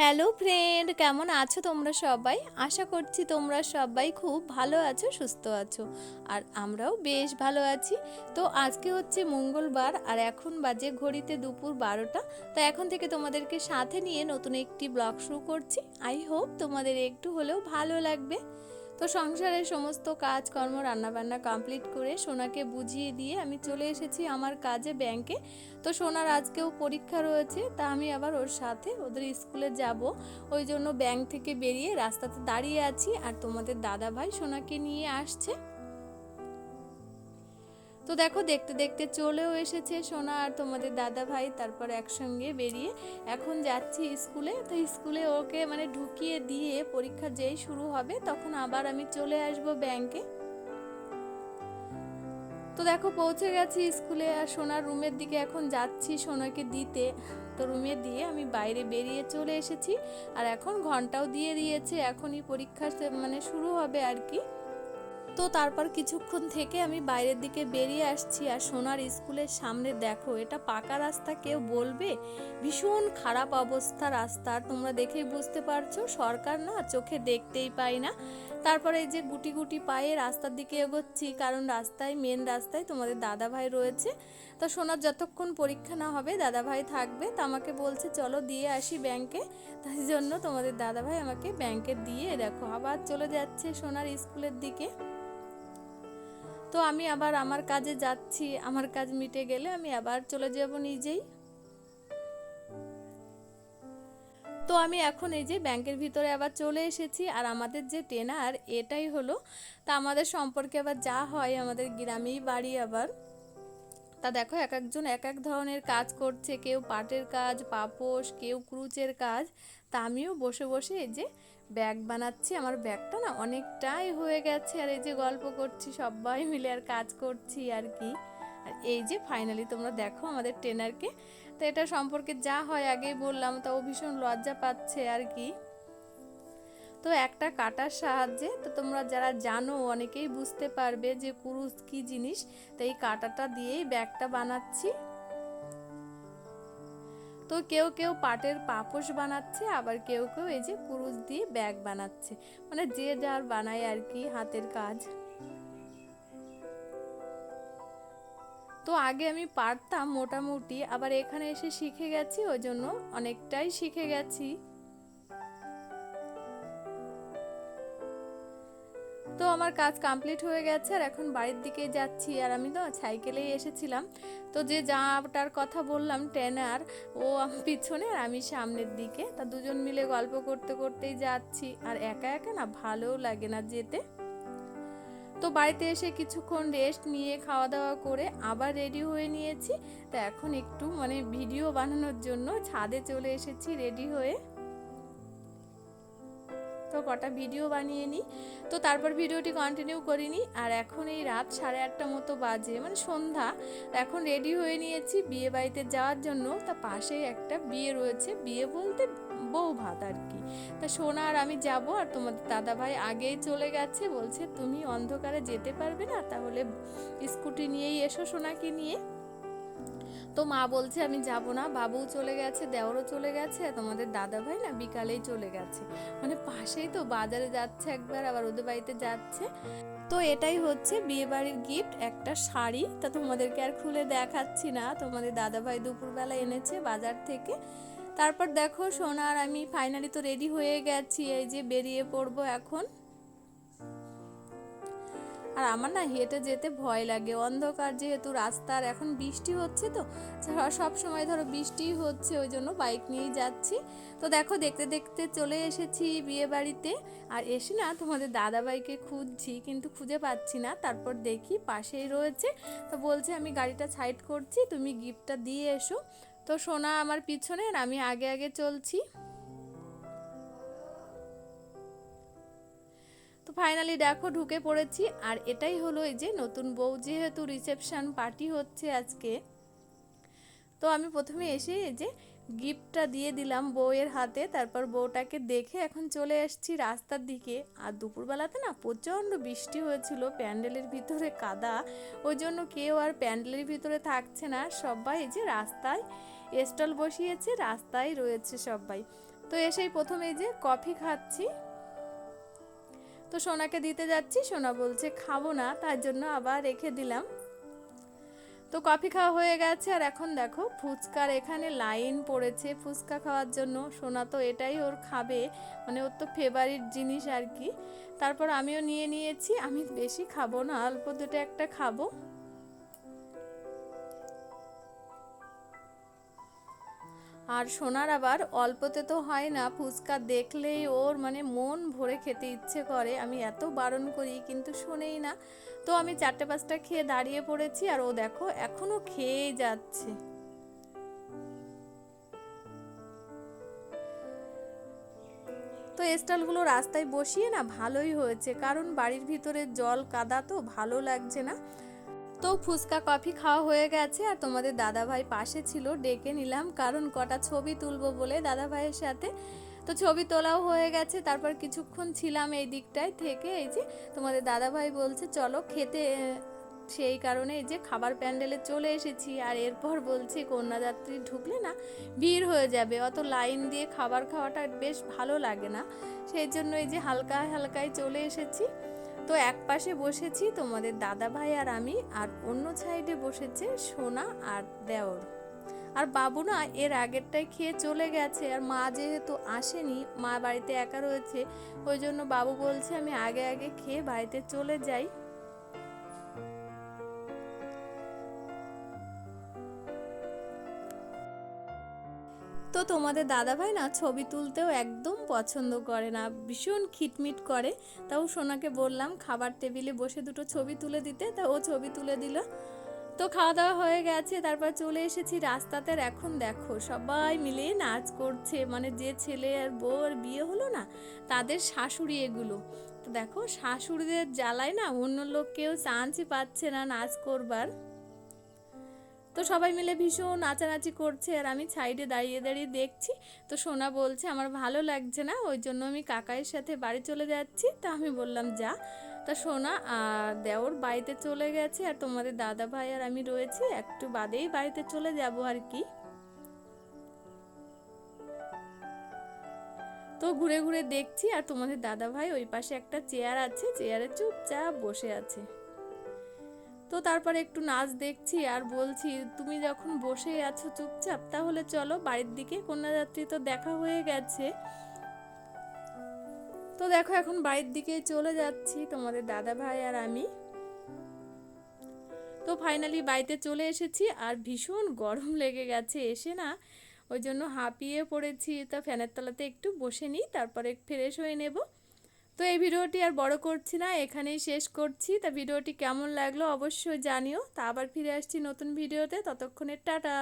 Hello friend, কেমন আছো তোমরা সবাই? আশা করছি তোমরা সবাই খুব ভালো আছো, সুস্থ আছো। আর আমরাও বেশ ভালো আছি। তো আজকে হচ্ছে মঙ্গলবার আর এখন বাজে ঘড়িতে দুপুর বারোটা। তো এখন থেকে তোমাদেরকে সাথে নিয়ে নতুন একটি ব্লগ শুরু করছি। আই হোপ তোমাদের একটু হলেও ভালো লাগবে। তো সংসারের সমস্ত কাজকর্ম রান্নাবান্না কমপ্লিট করে সোনাকে বুঝিয়ে দিয়ে আমি চলে এসেছি আমার কাজে ব্যাংকে তো সোনার আজকেও পরীক্ষা রয়েছে, তা আমি আবার ওর সাথে ওদের স্কুলে যাব। ওই জন্য ব্যাংক থেকে বেরিয়ে রাস্তাতে দাঁড়িয়ে আছি আর তোমাদের দাদা ভাই সোনাকে নিয়ে আসছে। তো দেখো, দেখতে দেখতে চলেও এসেছে সোনা আর তোমাদের দাদা ভাই, তারপর একসঙ্গে বেরিয়ে এখন যাচ্ছি স্কুলে। তো স্কুলে ওকে মানে ঢুকিয়ে দিয়ে পরীক্ষা যেই শুরু হবে, তখন আবার আমি চলে আসব ব্যাংকে তো দেখো, পৌঁছে গেছি স্কুলে আর সোনার রুমের দিকে এখন যাচ্ছি সোনাকে দিতে। তো রুমে দিয়ে আমি বাইরে বেরিয়ে চলে এসেছি। আর এখন ঘন্টাও দিয়ে দিয়েছে, এখনই পরীক্ষা মানে শুরু হবে আর কি। তো তারপর কিছুক্ষণ থেকে আমি বাইরের দিকে বেরিয়ে আসছি আর সোনার স্কুলের সামনে দেখো, এটা পাকা রাস্তা, কেউ বলবে? ভীষণ খারাপ অবস্থা রাস্তার তোমরা দেখেই বুঝতে পারছ, সরকার না চোখে দেখতেই পাই না। তারপরে এই যে গুটি গুটি পায়ে রাস্তার দিকে এগোচ্ছি, কারণ রাস্তায় মেন রাস্তায় তোমাদের দাদা ভাই রয়েছে। তো সোনার যতক্ষণ পরীক্ষা না হবে দাদা ভাই থাকবে, তা আমাকে বলছে, চলো দিয়ে আসি ব্যাংকে তাই জন্য তোমাদের দাদা ভাই আমাকে ব্যাংকে দিয়ে, দেখো, আবার চলে যাচ্ছে সোনার স্কুলের দিকে। তো আমি আবার আমার কাজে যাচ্ছি, আমার কাজ মিটে গেলে আমি আবার চলে যাব নিজেই। তো আমি এখন এই যে ব্যাংকের ভিতরে আবার চলে এসেছি, আর আমাদের যে টেনার এটাই হলো, তা আমাদের সম্পর্কে আবার যা হয় আমাদের গ্রামেই বাড়ি আবার। তা দেখো এক একজন এক এক ধরনের কাজ করছে, কেউ পাটের কাজ, পাপোশ, কেউ ক্রুচের কাজ। তা আমিও বসে বসে এই যে ব্যাগ বানাচ্ছি, আমার ব্যাগটা না অনেকটাই হয়ে গেছে। আর এই যে গল্প করছি, সবাই মিলে আর কাজ করছি আর কি। আর এই যে ফাইনালি তোমরা দেখো আমাদের ট্রেনারকে তো এটা সম্পর্কে যা হয় আগেই বললাম, তা ও ভীষণ লজ্জা পাচ্ছে আর কি। তো একটা কাটার সাহায্যে, তো তোমরা যারা জানো, অনেকেই বুঝতে পারবে যে কুরুশ কি জিনিস। তো এই কাটাটা দিয়েই ব্যাগটা বানাচ্ছি। তো কেউ কেউ পাটের পাপোশ বানাচ্ছে, আবার কেউ কেউ এই যে কুরুশ দিয়ে ব্যাগ বানাচ্ছে। মানে যে যার বানায় আর কি হাতের কাজ। তো আগে আমি পারতাম মোটামুটি, আবার এখানে এসে শিখে গেছি, ওই জন্য অনেকটাই শিখে গেছি। তো আমার কাজ কমপ্লিট হয়ে গেছে আর এখন বাড়ির দিকে যাচ্ছি। আর আমি তো সাইকেলেই এসেছিলাম। তো যে যাটার কথা বললাম ট্রেনার ও পিছনে আর আমি সামনের দিকে। তা দুজন মিলে গল্প করতে করতেই যাচ্ছি। আর একা একা না ভালোও লাগে না যেতে। তো বাড়িতে এসে কিছুক্ষণ রেস্ট নিয়ে খাওয়া দাওয়া করে আবার রেডি হয়ে নিয়েছি। তা এখন একটু মানে ভিডিও বানানোর জন্য ছাদে চলে এসেছি রেডি হয়ে। তো কটা ভিডিও বানিয়ে নিই। তো তারপর ভিডিওটি কন্টিনিউ করিনি। আর এখন এই রাত সাড়ে আটটা মতো বাজে মানে সন্ধ্যা। এখন রেডি হয়ে নিয়েছি বিয়ে বাড়িতে যাওয়ার জন্য। তা পাশেই একটা বিয়ে রয়েছে। বিয়ে বলতে বউ ভাত আর কি। তা সোনা আর আমি যাব, আর তোমাদের দাদা ভাই আগেই চলে গেছে। বলছে, তুমি অন্ধকারে যেতে পারবে না, তাহলে স্কুটি নিয়েই এসো সোনাকে নিয়ে। তো মা বলছে, আমি যাব না বাবুও চলে গেছে, দেওরও চলে গেছে, তোমাদের দাদা ভাই না বিকালেই চলে গেছে। মানে পাশেই তো বাজারে যাচ্ছে একবার, আবার ওদের বাড়িতে যাচ্ছে। তো এটাই হচ্ছে বিয়ে বাড়ির গিফট একটা শাড়ি। তা তোমাদেরকে আর খুলে দেখাচ্ছি না, তোমাদের দাদা ভাই দুপুরবেলা এনেছে বাজার থেকে। তারপর দেখো সোনা আর আমি ফাইনালি তো রেডি হয়ে গেছি, এই যে বেরিয়ে পড়ব এখন। আর আমার না হেঁটে যেতে ভয় লাগে। অন্ধকার যেহেতু রাস্তার এখন বৃষ্টি হচ্ছে তো সব সময় ধরো বৃষ্টি হচ্ছে, ওই জন্য বাইক নিয়েই যাচ্ছি। তো দেখো, দেখতে দেখতে চলে এসেছি বিয়ে বাড়িতে। আর এসে না তোমাদের দাদাভাইকে খুঁজছি, কিন্তু খুঁজে পাচ্ছি না। তারপর দেখি পাশেই রয়েছে। তো বলছে, আমি গাড়িটা সাইড করছি, তুমি গিফটটা দিয়ে এসো। তো সোনা আমার পিছনে আর আমি আগে আগে চলছি। ফাইনালি দেখো ঢুকে পড়েছি। আর এটাই হলো এই যে নতুন বউ যেহেতু রিসেপশন পার্টি হচ্ছে আজকে, তো আমি প্রথমে এসে এই যে গিফটটা দিয়ে দিলাম বউয়ের হাতে, তারপর বউটাকে দেখে এখন চলে এসেছি রাস্তার দিকে। আর দুপুরবেলাতে না প্রচণ্ড বৃষ্টি হয়েছিল, প্যান্ডেলের ভিতরে কাদা, ওই জন্য কেউ আর প্যান্ডেলের ভিতরে থাকছে না, সবাই এই যে রাস্তায় স্টল বসিয়েছে, রাস্তায় রয়েছে সবাই। তো এসেই প্রথমে যে কফি খাচ্ছি। তো সোনাকে দিতে যাচ্ছি, সোনা বলছে, খাব না, তার জন্য আবার রেখে দিলাম। তো কফি খাওয়া হয়ে গেছে, আর এখন দেখো ফুচকার এখানে লাইন পড়েছে ফুচকা খাওয়ার জন্য। সোনা তো এটাই ওর খাবে মানে ওর তো ফেভারিট জিনিস আর কি। তারপর আমিও নিয়ে নিয়েছি, আমি বেশি খাব না, অল্প দুটো একটা খাব। আর সোনার আবার অল্পতে তো হয় না, ফুচকা দেখলেই ওর মানে মন ভরে খেতে ইচ্ছে করে। আমি এত বারণ করি, কিন্তু শোনেই না। তো আমি চারটে পাঁচটা খেয়ে দাঁড়িয়ে পড়েছি আর ও দেখো এখনও খেয়েই যাচ্ছে। তো স্টলগুলো রাস্তায় বসিয়ে না ভালোই হয়েছে, কারণ বাড়ির ভিতরে জল কাদা তো ভালো লাগছে না। তো ফুচকা, কফি খাওয়া হয়ে গেছে আর তোমাদের দাদা ভাই পাশে ছিল, ডেকে নিলাম। কারণ কটা ছবি তুলবো বলে দাদা ভাইয়ের সাথে। তো ছবি তোলাও হয়ে গেছে, তারপর কিছুক্ষণ ছিলাম এই দিকটায় থেকে। এই যে তোমাদের দাদা ভাই বলছে, চলো খেতে। সেই কারণে যে খাবার প্যান্ডেলে চলে এসেছি। আর এরপর বলছি, কন্যাযাত্রী ঢুকলে না ভিড় হয়ে যাবে। অত লাইন দিয়ে খাবার খাওয়াটা বেশ ভালো লাগে না। সেই জন্য এই যে হালকা হালকায় চলে এসেছি। তো এক পাশে বসেছি তোমাদের দাদা ভাই আর আমি, আর অন্য সাইডে বসেছে সোনা আর দেওর। আর বাবু না এর আগেরটাই খেয়ে চলে গেছে, আর মা যেহেতু আসেনি, মা বাড়িতে একা রয়েছে, ওই জন্য বাবু বলছে আমি আগে আগে খেয়ে বাড়িতে চলে যাই। তোমাদের দাদাভাই না ছবি তুলতেও একদম পছন্দ করে না। ভীষণ খিটমিট করে। তাও সোনাকে বললাম, খাবার টেবিলে বসে দুটো ছবি তুলে দিতে। তা ও ছবি তুলে দিল। তো খাওয়া দাওয়া হয়ে গেছে। তারপর চলে এসেছি রাস্তাতে। এখন দেখো, সবাই মিলে নাচ করছে। মানে যে ছেলে আর বউ আর বিয়ে হলো না, তাদের শাশুড়ি এগুলো। তো দেখো, শাশুড়িদের জ্বালায় না অন্য লোক কেউ চান্সই পাচ্ছে না নাচ করবার। তো সবাই মিলে ভীষণ নাচানাচি করছে আর আমি সাইডে দাঁড়িয়ে দাঁড়িয়ে দেখছি। তো সোনা বলছে, আমার ভালো লাগছে না, ওই জন্য আমি কাকাইয়ের সাথে বাড়ি চলে যাচ্ছি। তা আমি বললাম, যা। তা সোনা দেওর বাড়িতে চলে গেছে আর তোমাদের দাদা ভাই আর আমি রয়েছি, একটু বাদেই বাড়িতে চলে যাব আর কি। তো ঘুরে ঘুরে দেখছি আর তোমাদের দাদা ভাই ওই পাশে একটা চেয়ার আছে, চেয়ারে চুপচাপ বসে আছে। তো তারপরে একটু নাচ দেখছি আর বলছি, তুমি যখন বসে আছো চুপচাপ, তাহলে চলো বাড়ির দিকে কন্যাযাত্রী তো দেখা হয়ে গেছে। তো দেখো এখন বাড়ির দিকে চলে যাচ্ছি, তোমাদের দাদা ভাই আর আমি। তো ফাইনালি বাড়িতে চলে এসেছি আর ভীষণ গরম লেগে গেছে, এসে না ওই জন্য হাঁপিয়ে পড়েছি। তা ফ্যানের তলাতে একটু বসে নিই, তারপরে ফ্রেশ হয়ে নেব। তো এই ভিডিওটি আর বড় করছি না, এখানেই শেষ করছি। তা ভিডিওটি কেমন লাগল অবশ্যই জানিও। তা আবার ফিরে আসছি নতুন ভিডিওতে। ততক্ষণের টাটা।